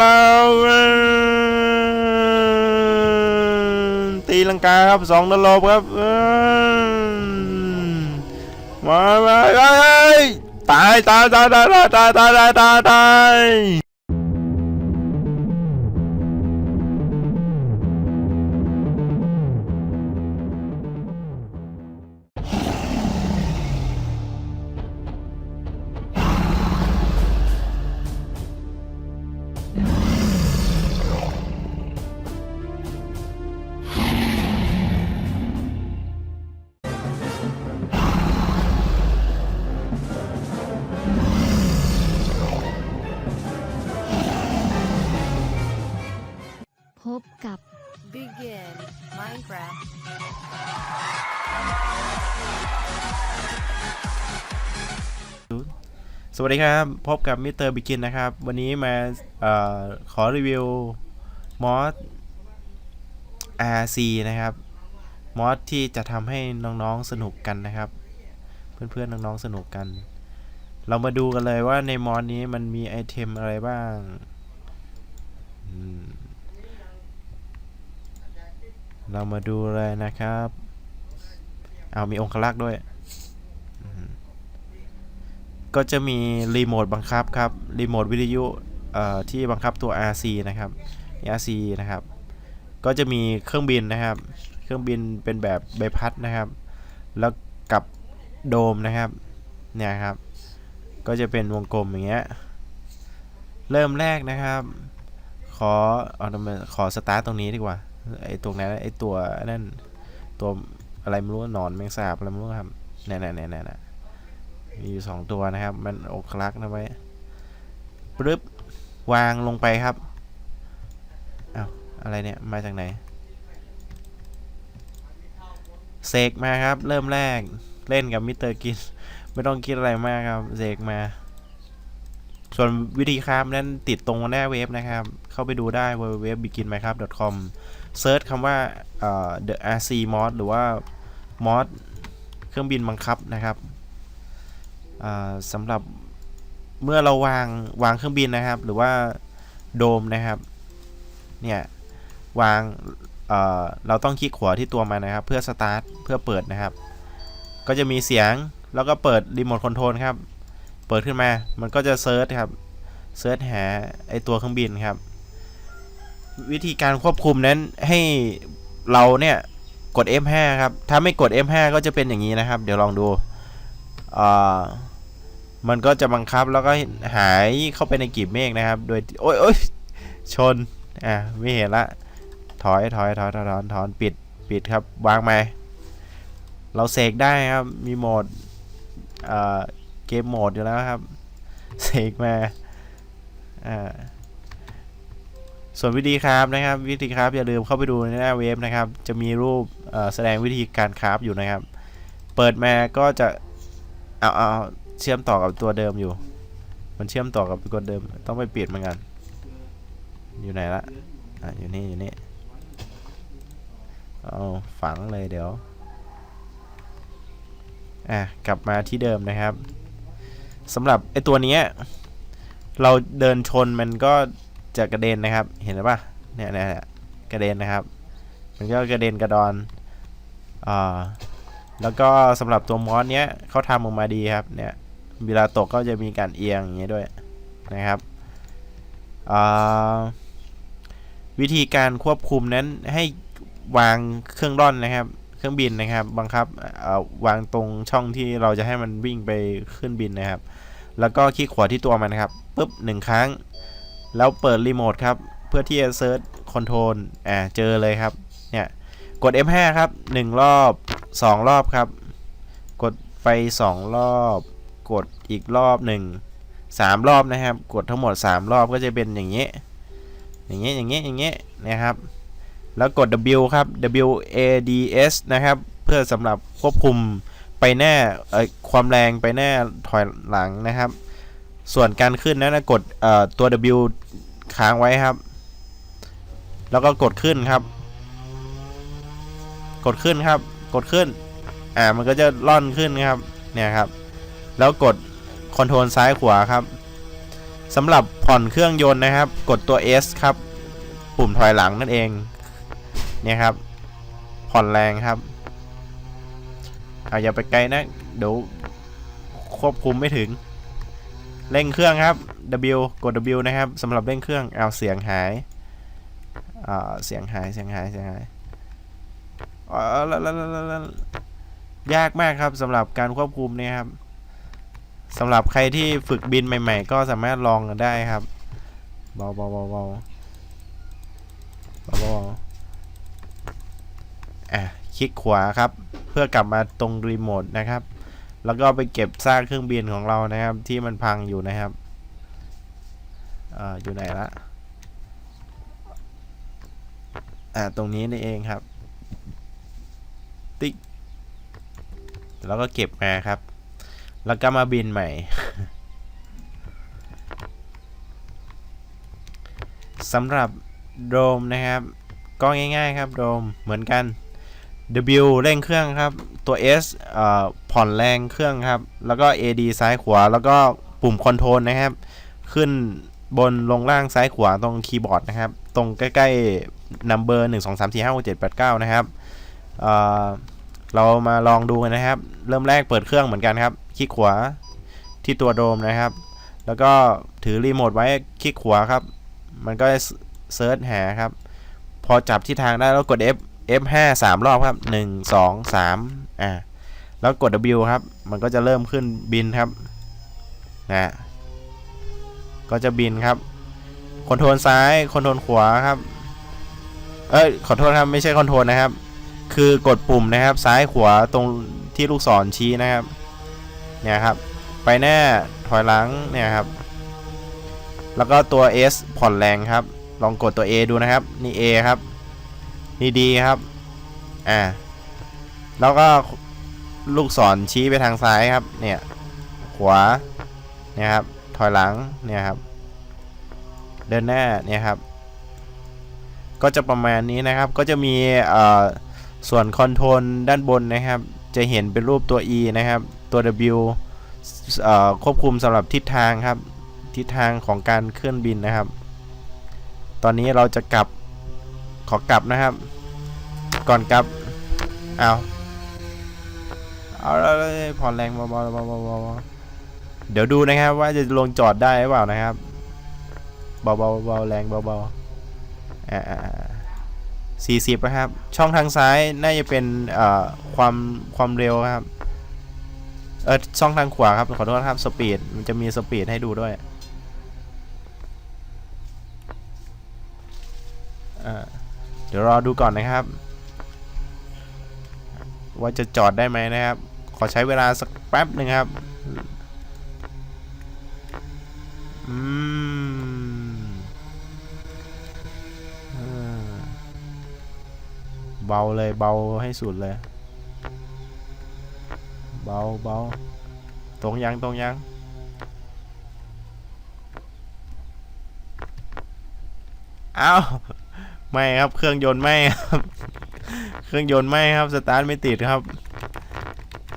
แล้วตีลังกาครับสองดอลบครับมามาเฮ้ยตายตายตายตายตายตายตายตาย บกับ Begin Minecraft. สวัสดีครับ พบกับมิสเตอร์บิกินนะครับ วันนี้มาเออขอรีวิวมอส RC นะครับ มอสที่จะทำให้น้องๆสนุกกันนะครับ เพื่อนๆ น้องๆ สนุกกัน เรามาดูกันเลยว่าในมอสนี้มันมีไอเทมอะไรบ้าง อืม เรามาดูเลยนะครับ เอามีองคลักษ์ด้วย ก็จะมีรีโมทบังคับครับ รีโมทวิทยุที่บังคับตัว RC นะครับ RC นะครับ ก็จะมีเครื่องบินนะครับ เครื่องบินเป็นแบบใบพัดนะครับ แล้วกับโดมนะครับ เนี่ยครับ ก็จะเป็นวงกลมอย่างเงี้ย เริ่มแรกนะครับ ขอเอาขอสตาร์ทตรงนี้ดีกว่า ไอ้ตรงนั้นไอ้ตัวนั่นตัวอะไรไม่รู้นอนแมงสาบอะไรไม่รู้ครับแน่ๆๆๆๆมีอยู่สองตัวนะครับ มันอกคลักนะไว้ปึ๊บวางลงไปครับอ้าวอะไรเนี่ยมาจากไหนเสกมาครับ เริ่มแรกเล่นกับมิสเตอร์กิน ไม่ต้องคิดอะไรมากครับเสกมา ส่วนวิธีคราฟนั้นติดตรงหน้าเว็บนะครับ เข้าไปดูได้ www.beginminecraft.com เซิร์ชคำว่า the RC mod หรือว่า mod เครื่องบินบังคับนะครับสำหรับเมื่อเราวางวางเครื่องบินนะครับ หรือว่าโดมนะครับเนี่ยวางเเราต้องคลิกขวาที่ตัวมันนะครับ เพื่อสตาร์ทเพื่อเปิดนะครับ ก็จะมีเสียงแล้วก็เปิดรีโมทคอนโทรลครับ เปิดขึ้นมามันก็จะเซิร์ชครับเซิร์ชหาไอตัวเครื่องบินครับ วิธีการควบคุมนั้นให้เราเนี่ยกด F5 ครับ ถ้าไม่กด F5 ก็จะเป็นอย่างนี้นะครับ เดี๋ยวลองดูมันก็จะบังคับแล้วก็หายเข้าไปในกลีบเมฆนะครับ โดย โอ้ยโอ้ยชน อะ ไม่เห็นละ ถอยถอยถอยถอยถอนถอนปิด ปิดครับ วางไหมเราเสกได้ครับ มีโหมดเกมโหมดอยู่แล้วครับ เสกมา อ่า ส่วนวิธีคราฟนะครับ วิธีคราฟอย่าลืมเข้าไปดูในหน้าเว็บนะครับ จะมีรูปแสดงวิธีการคราฟอยู่นะครับ เปิดมาก็จะเอาเอาเชื่อมต่อกับตัวเดิมอยู่ มันเชื่อมต่อกับตัวเดิม ต้องไปเปลี่ยนเหมือนกัน อยู่ไหนละอะอยู่นี่อยู่นี่เอาฝังเลยเดี๋ยวอะกลับมาที่เดิมนะครับสำหรับไอตัวนี้เราเดินชนมันก็ จะกระเด็นนะครับ เห็นหรือปะเนี่ยเนี่ยกระเด็นนะครับ มันก็กระเด็นกระดอนอ่าแล้วก็สำหรับตัวมอสเนี้ยเขาทำออกมาดีครับเนี่ยเวลาตกก็จะมีการเอียงอย่างเงี้ยด้วยนะครับอ่าวิธีการควบคุมนั้นให้วางเครื่องร่อนนะครับ เครื่องบินนะครับ บังคับอ่อวางตรงช่องที่เราจะให้มันวิ่งไปขึ้นบินนะครับ แล้วก็คลิกขวาที่ตัวมันนะครับปุ๊บหนึ่งครั้ง แล้วเปิดรีโมทครับ เพื่อที่จะเซิร์ชคอนโทรลอ่าเจอเลยครับ เนี่ย กด F5 ครับหนึ่งรอบสองรอบครับ กดไปสองรอบ กดอีกรอบหนึ่งสามรอบนะครับ กดทั้งหมดสามรอบก็จะเป็นอย่างเงี้ อย่างเงี้ อย่างเงี้ อย่างเงี้ นะครับ แล้วกด W ครับ W A D S นะครับ เพื่อสำหรับควบคุมไปหน้าเออความแรงไปหน้าถอยหลังนะครับ ส่วนการขึ้นนั้นะกดตัว W ค้างไว้ครับ แล้วก็กดขึ้นครับ กดขึ้นครับ กดขึ้น อ่า มันก็จะล่อนขึ้นครับ เนี่ยครับ แล้วกดคอนโทรลซ้ายขวาครับสำหรับผ่อนเครื่องยนต์นะครับ กดตัว S ครับ ปุ่มถอยหลังนั่นเอง เนี่ยครับ ผ่อนแรงครับเอาอย่าไปไกลนะ เดี๋ยวควบคุมไม่ถึง เร่งเครื่องครับ W กด W นะครับสำหรับเร่งเครื่องเอาเสียงหายเสียงหายเสียงหายเสียงหายยากมากครับสำหรับการควบคุมเนี่ยครับสำหรับใครที่ฝึกบินใหม่ ๆ ก็สามารถลองกันได้ครับเบาเบาเบาเบาเบาเบาอะคลิกขวาครับ เพื่อกลับมาตรงรีโมทนะครับ แล้วก็ไปเก็บซากเครื่องบินของเรานะครับ ที่มันพังอยู่นะครับเอ่ออยู่ไหนละอ่าตรงนี้นี่เองครับ ติ๊กแล้วก็เก็บมาครับ แล้วก็มาบินใหม่ สำหรับโดมนะครับ ก็ง่ายๆครับโดมเหมือนกัน W เร่งเครื่องครับ ตัว S เอ่อผ่อนแรงเครื่องครับ แล้วก็ AD ซ้ายขวา แล้วก็ปุ่มคอนโทรลนะครับ ขึ้นบนลงล่างซ้ายขวาตรงคีย์บอร์ดนะครับ ตรงใกล้ๆ number 1 2 3 4 5 6 7 8 9นะครับเอ่อเรามาลองดูกันนะครับ เริ่มแรกเปิดเครื่องเหมือนกันครับ คลิกขวาที่ตัวโดมนะครับ แล้วก็ถือรีโมทไว้คลิกขวาครับ มันก็จะเซิร์ชหาครับ พอจับที่ทางได้แล้วกด F F5 สามรอบครับหนึ่งสองสามอ่าแล้วกด W ครับ มันก็จะเริ่มขึ้นบินครับนะก็จะบินครับคอนโทรลซ้ายคอนโทรลขวาครับเอ้ยขอโทษครับไม่ใช่คอนโทรลนะครับ คือกดปุ่มนะครับซ้ายขวาตรงที่ลูกศรชี้นะครับเนี่ยครับ ไปหน้าถอยหลังเนี่ยครับ แล้วก็ตัว S ผ่อนแรงครับ ลองกดตัว A ดูนะครับ นี่ A ครับ นี่ดีครับ อ่า แล้วก็ลูกศรชี้ไปทางซ้ายครับ เนี่ย ขวา เนี่ยครับ ถอยหลัง เนี่ยครับ เดินหน้า เนี่ยครับ ก็จะประมาณนี้นะครับ ก็จะมีเอ่อส่วนคอนโทรลด้านบนนะครับ จะเห็นเป็นรูปตัว E นะครับ ตัว W เอ่อควบคุมสำหรับทิศทางครับ ทิศทางของการเคลื่อนบินนะครับ ตอนนี้เราจะกลับ ขอกลับนะครับ ก่อนกลับ เอาเอาเอาเอาผ่อนแรงเบาเบาเบาๆเบาๆเดี๋ยวดูนะครับ ว่าจะลงจอดได้หรือเปล่านะครับ เบาๆเบาๆแรงเบาๆอ่าสี่สิบนะครับ ช่องทางซ้ายน่าจะเป็นเอ่อความความเร็วครับ เออช่องทางขวาครับ ขอโทษครับสปีดมันจะมีสปีดให้ดูด้วยอ่า เดี๋ยวรอดูก่อนนะครับ ว่าจะจอดได้ไหมนะครับ ขอใช้เวลาสักแป๊บหนึ่งครับอืมเบาเลยเบาให้สุดเลย เบาเบาตรงยังตรงยังอ้าว ไม่ครับเครื่องยนต์ไม่ครับ เครื่องยนต์ไม่ครับสตาร์ทไม่ติดครับ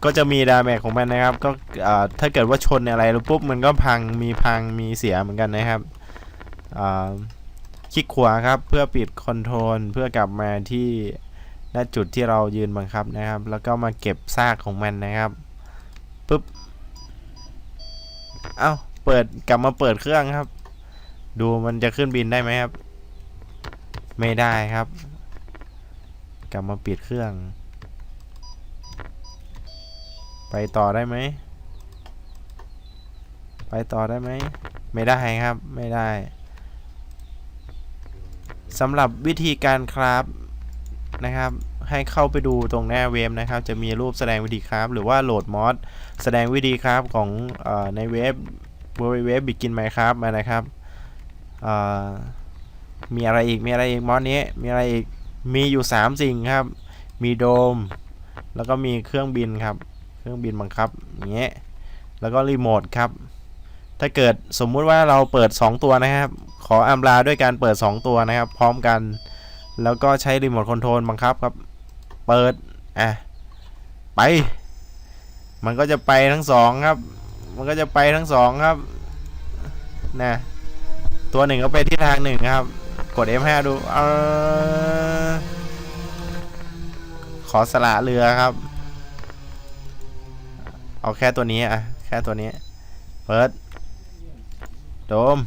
ก็จะมีดาแมกของมันนะครับ ก็ถ้าเกิดว่าชนอะไรแล้วปุ๊บมันก็พังมีพังมีเสียเหมือนกันนะครับคลิกขวาครับเพื่อปิดคอนโทรลเพื่อกลับมาที่ณจุดที่เรายืนบังคับนะครับ แล้วก็มาเก็บซากของมันนะครับปุ๊บเอ้าเปิดกลับมาเปิดเครื่องครับ ดูมันจะขึ้นบินได้ไหมครับ ไม่ได้ครับ กลับมาปิดเครื่อง ไปต่อได้ไหม ไปต่อได้ไหม ไม่ได้ครับ ไม่ได้สำหรับวิธีการคราฟนะครับ ให้เข้าไปดูตรงหน้าเว็บนะครับ จะมีรูปแสดงวิธีคราฟหรือว่าโหลดมอดแสดงวิธีคราฟของอในเว็บเว็บบิกินไหมครับมานะครับ มีอะไรอีก มีอะไรอีกมอดนี้ มีอะไรอีก มีอยู่ 3 สิ่งครับ มีโดม แล้วก็มีเครื่องบินครับ เครื่องบินบังคับอย่างเงี้ย แล้วก็รีโมทครับ ถ้าเกิดสมมุติว่าเราเปิด 2 ตัวนะครับ ขออำลาด้วยการเปิด 2 ตัวนะครับ พร้อมกัน แล้วก็ใช้รีโมทคอนโทรลบังคับครับ เปิด อะ ไป มันก็จะไปทั้งสองครับ มันก็จะไปทั้งสองครับ นะตัวหนึ่งก็ไปที่ทางหนึ่งครับ กด F5 ดูเออขอสละเรือครับ เอาแค่ตัวนี้อะแค่ตัวนี้ เปิด โดม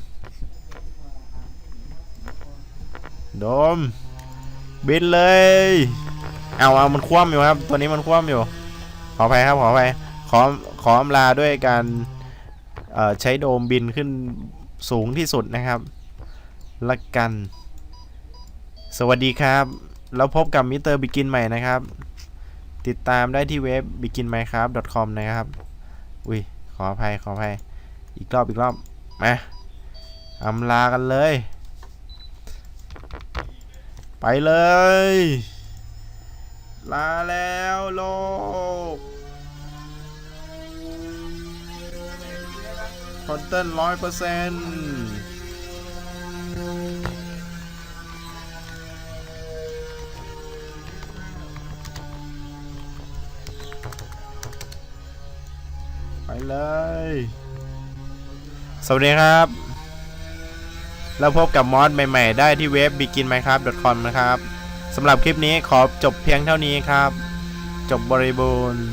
โดม บินเลย เอาเอามันคว่ำอยู่ครับ ตัวนี้มันคว่ำอยู่ ขออภัยครับ ขออภัยขอขออำลาด้วยการเอ่อใช้โดมบินขึ้นสูงที่สุดนะครับ ละกัน สวัสดีครับ แล้วพบกับมิสเตอร์บิกินใหม่นะครับ ติดตามได้ที่เว็บ beginminecraft.com นะครับ อุ้ย ขออภัย ขออภัย อีกรอบ อีกรอบ มาอำลากันเลย ไปเลย ลาแล้วโลกคอนเทนร้อยเปอร์เซ็นต์ เลย สวัสดีครับ แล้วพบกับมอสใหม่ๆ ได้ที่เว็บ beginminecraft.com นะครับสำหรับคลิปนี้ขอจบเพียงเท่านี้ครับ จบบริบูรณ์